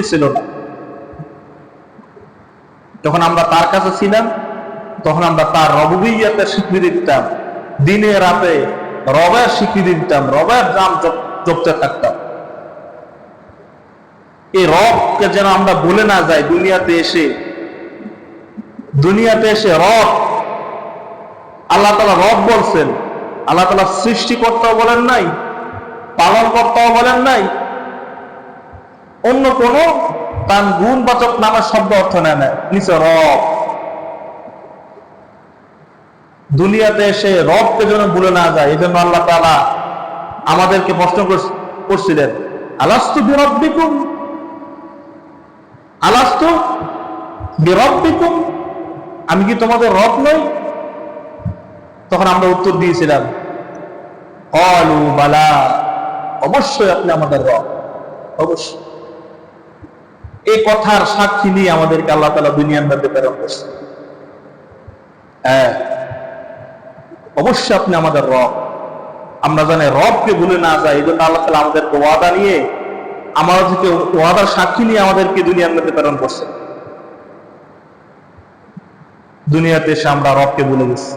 ছিল। না যখন আমরা তার কাছে ছিলাম, তখন আমরা তার রববিয়াতের স্বীকৃতি দিতাম। দিনে, রাতে রবের স্বীকৃতি দিতাম, রবের জপ- জপতে থাকতাম। এই রবকে যেন আমরা বলে না যাই, দুনিয়াতে এসে। দুনিয়াতে এসে রব, আল্লাহ তালা রব বলছেন, আল্লাহ তালা সৃষ্টিকর্তাও বলেন নাই পালন কর্তাও বলেন নাই অন্য কোন তার গুণবাচক নামের শব্দ অর্থ নেয় না। নিচে রব। দুনিয়াতে এসে রবকে যেন ভুলে না যায় এই জন্য আল্লাহ তালা আমাদেরকে প্রশ্ন করছিলেন, আলাস্তু বিরব্বিকুম? আলাস্তু বিরব্বিকুম? আমি কি তোমাদের রব নই? তখন আমরা উত্তর দিয়েছিলাম অলু বালা, অবশ্যই আপনি আমাদের রব। অবশ্যই। এই কথার সাক্ষী নিয়ে আমাদেরকে আল্লাহ তালা দুনিয়ার মধ্যে প্রেরণ করছে হ্যাঁ অবশ্যই আপনি আমাদের রব। আমরা জানি রবকে ভুলে না যাই, এই জন্য আল্লাহ তালা আমাদেরকে ওয়াদা নিয়ে আমাদেরকে ওয়াদার সাক্ষী নিয়ে আমাদেরকে দুনিয়ার মধ্যে প্রেরণ করছে দুনিয়াতে এসে আমরা রবকে ভুলে গেছি।